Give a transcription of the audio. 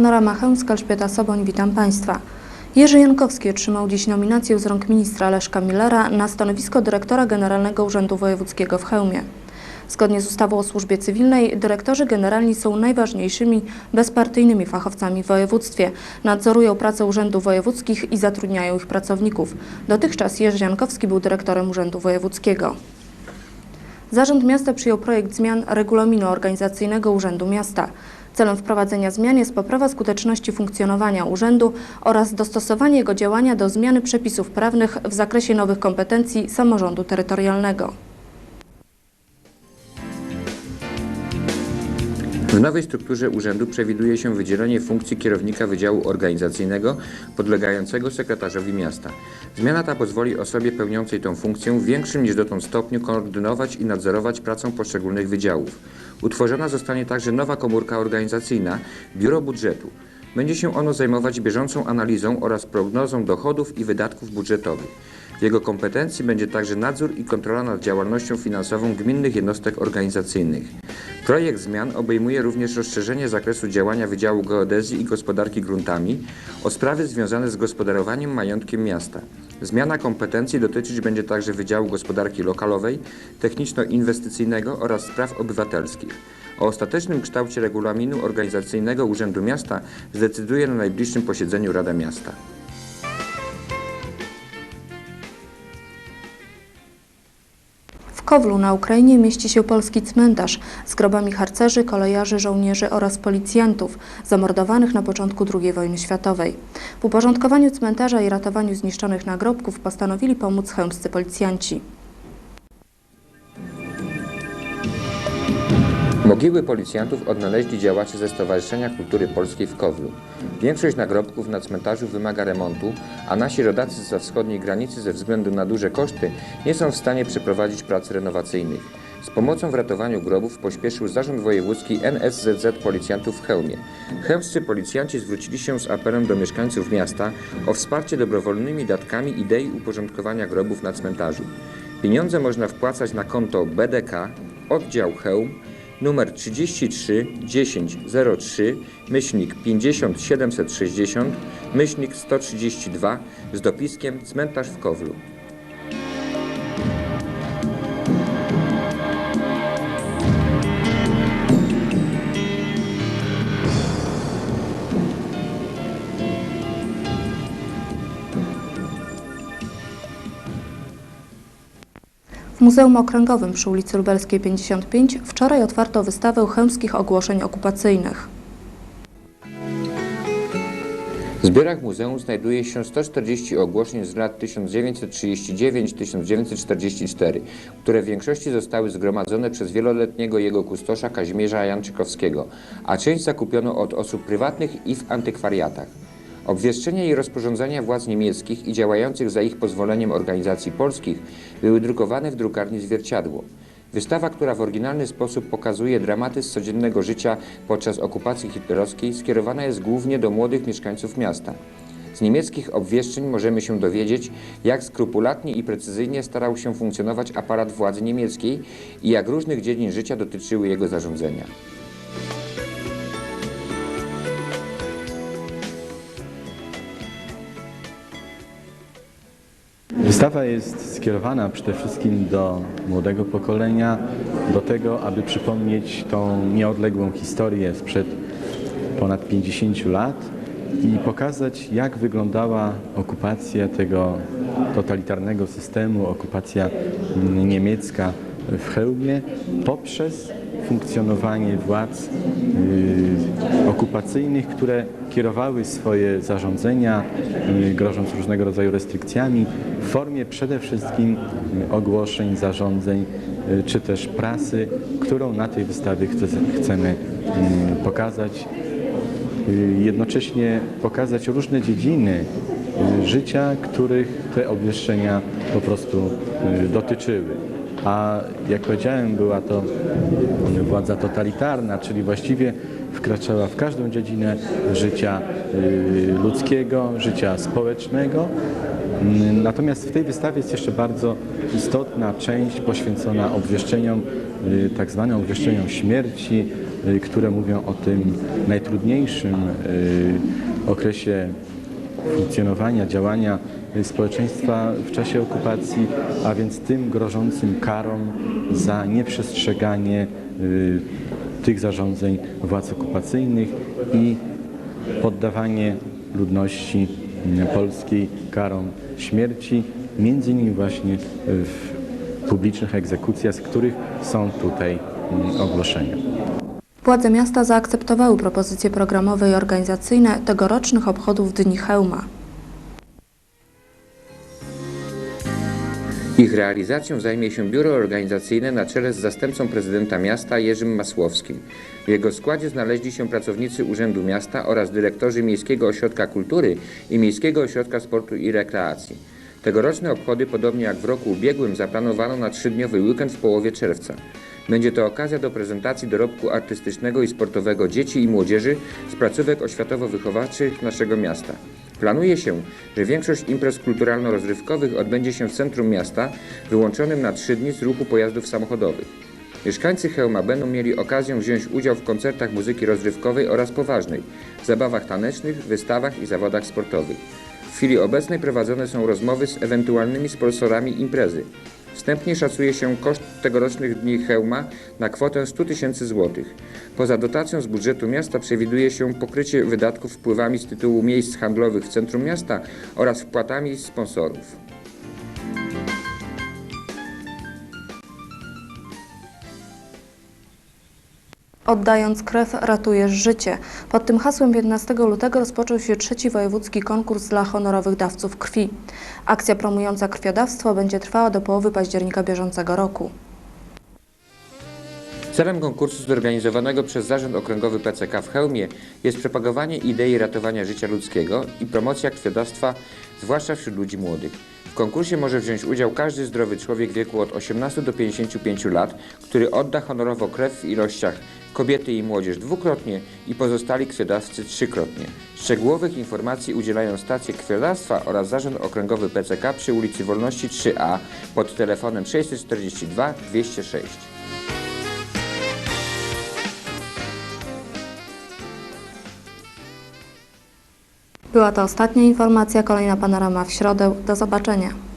Panorama Chełmska, Elżbieta Soboń, witam Państwa. Jerzy Jankowski otrzymał dziś nominację z rąk ministra Leszka Millera na stanowisko dyrektora Generalnego Urzędu Wojewódzkiego w Chełmie. Zgodnie z ustawą o służbie cywilnej dyrektorzy generalni są najważniejszymi bezpartyjnymi fachowcami w województwie. Nadzorują pracę urzędów wojewódzkich i zatrudniają ich pracowników. Dotychczas Jerzy Jankowski był dyrektorem Urzędu Wojewódzkiego. Zarząd Miasta przyjął projekt zmian regulaminu organizacyjnego Urzędu Miasta. Celem wprowadzenia zmian jest poprawa skuteczności funkcjonowania urzędu oraz dostosowanie jego działania do zmiany przepisów prawnych w zakresie nowych kompetencji samorządu terytorialnego. W nowej strukturze urzędu przewiduje się wydzielenie funkcji kierownika Wydziału Organizacyjnego podlegającego sekretarzowi miasta. Zmiana ta pozwoli osobie pełniącej tę funkcję w większym niż dotąd stopniu koordynować i nadzorować pracę poszczególnych wydziałów. Utworzona zostanie także nowa komórka organizacyjna Biuro Budżetu. Będzie się ono zajmować bieżącą analizą oraz prognozą dochodów i wydatków budżetowych. W jego kompetencji będzie także nadzór i kontrola nad działalnością finansową gminnych jednostek organizacyjnych. Projekt zmian obejmuje również rozszerzenie zakresu działania Wydziału Geodezji i Gospodarki Gruntami o sprawy związane z gospodarowaniem majątkiem miasta. Zmiana kompetencji dotyczyć będzie także Wydziału Gospodarki Lokalowej, Techniczno-Inwestycyjnego oraz Spraw Obywatelskich. O ostatecznym kształcie regulaminu organizacyjnego Urzędu Miasta zdecyduje na najbliższym posiedzeniu Rada Miasta. Kowlu na Ukrainie mieści się polski cmentarz z grobami harcerzy, kolejarzy, żołnierzy oraz policjantów zamordowanych na początku II wojny światowej. W uporządkowaniu cmentarza i ratowaniu zniszczonych nagrobków postanowili pomóc chełmscy policjanci. Mogiły policjantów odnaleźli działacze ze Stowarzyszenia Kultury Polskiej w Kowlu. Większość nagrobków na cmentarzu wymaga remontu, a nasi rodacy ze wschodniej granicy ze względu na duże koszty nie są w stanie przeprowadzić prac renowacyjnych. Z pomocą w ratowaniu grobów pośpieszył Zarząd Wojewódzki NSZZ Policjantów w Chełmie. Chełmscy policjanci zwrócili się z apelem do mieszkańców miasta o wsparcie dobrowolnymi datkami idei uporządkowania grobów na cmentarzu. Pieniądze można wpłacać na konto BDK, oddział Chełm, numer 33 10 03 myślnik 50 760 myślnik 132 z dopiskiem cmentarz w Kowlu. W Muzeum Okręgowym przy ulicy Lubelskiej 55 wczoraj otwarto wystawę chełmskich ogłoszeń okupacyjnych. W zbiorach muzeum znajduje się 140 ogłoszeń z lat 1939-1944, które w większości zostały zgromadzone przez wieloletniego jego kustosza Kazimierza Janczykowskiego, a część zakupiono od osób prywatnych i w antykwariatach. Obwieszczenia i rozporządzenia władz niemieckich i działających za ich pozwoleniem organizacji polskich były drukowane w drukarni Zwierciadło. Wystawa, która w oryginalny sposób pokazuje dramaty z codziennego życia podczas okupacji hitlerowskiej, skierowana jest głównie do młodych mieszkańców miasta. Z niemieckich obwieszczeń możemy się dowiedzieć, jak skrupulatnie i precyzyjnie starał się funkcjonować aparat władzy niemieckiej i jak różnych dziedzin życia dotyczyły jego zarządzenia. Wystawa jest skierowana przede wszystkim do młodego pokolenia, do tego, aby przypomnieć tą nieodległą historię sprzed ponad 50 lat i pokazać, jak wyglądała okupacja tego totalitarnego systemu, okupacja niemiecka w Chełmie poprzez funkcjonowanie władz y, okupacyjnych, które kierowały swoje zarządzenia, y, grożąc różnego rodzaju restrykcjami, w formie przede wszystkim ogłoszeń, zarządzeń, y, czy też prasy, którą na tej wystawie chce, chcemy pokazać. Jednocześnie pokazać różne dziedziny życia, których te obwieszczenia po prostu dotyczyły. A jak powiedziałem, była to władza totalitarna, czyli właściwie wkraczała w każdą dziedzinę życia y, ludzkiego, życia społecznego. Mm, Natomiast w tej wystawie jest jeszcze bardzo istotna część poświęcona obwieszczeniom, y, tak zwanym obwieszczeniom śmierci, y, które mówią o tym najtrudniejszym okresie funkcjonowania, działania społeczeństwa w czasie okupacji, a więc tym grożącym karom za nieprzestrzeganie y, tych zarządzeń władz okupacyjnych i poddawanie ludności mm, polskiej karom śmierci, między innymi właśnie w publicznych egzekucjach, z których są tutaj mm, ogłoszenia. Władze miasta zaakceptowały propozycje programowe i organizacyjne tegorocznych obchodów Dni Chełma. Ich realizacją zajmie się biuro organizacyjne na czele z zastępcą prezydenta miasta Jerzym Masłowskim. W jego składzie znaleźli się pracownicy Urzędu Miasta oraz dyrektorzy Miejskiego Ośrodka Kultury i Miejskiego Ośrodka Sportu i Rekreacji. Tegoroczne obchody, podobnie jak w roku ubiegłym, zaplanowano na trzydniowy weekend w połowie czerwca. Będzie to okazja do prezentacji dorobku artystycznego i sportowego dzieci i młodzieży z placówek oświatowo-wychowawczych naszego miasta. Planuje się, że większość imprez kulturalno-rozrywkowych odbędzie się w centrum miasta, wyłączonym na trzy dni z ruchu pojazdów samochodowych. Mieszkańcy Chełma będą mieli okazję wziąć udział w koncertach muzyki rozrywkowej oraz poważnej, zabawach tanecznych, wystawach i zawodach sportowych. W chwili obecnej prowadzone są rozmowy z ewentualnymi sponsorami imprezy. Wstępnie szacuje się koszt tegorocznych dni Chełma na kwotę 100 tysięcy złotych. Poza dotacją z budżetu miasta przewiduje się pokrycie wydatków wpływami z tytułu miejsc handlowych w centrum miasta oraz wpłatami sponsorów. Oddając krew, ratujesz życie. Pod tym hasłem 15 lutego rozpoczął się trzeci wojewódzki konkurs dla honorowych dawców krwi. Akcja promująca krwiodawstwo będzie trwała do połowy października bieżącego roku. Celem konkursu zorganizowanego przez Zarząd Okręgowy PCK w Chełmie jest propagowanie idei ratowania życia ludzkiego i promocja krwiodawstwa, zwłaszcza wśród ludzi młodych. W konkursie może wziąć udział każdy zdrowy człowiek w wieku od 18 do 55 lat, który odda honorowo krew w ilościach kobiety i młodzież dwukrotnie i pozostali krwiodawcy trzykrotnie. Szczegółowych informacji udzielają stacje krwiodawstwa oraz Zarząd Okręgowy PCK przy ulicy Wolności 3A pod telefonem 642 206. Była to ostatnia informacja, kolejna panorama w środę. Do zobaczenia.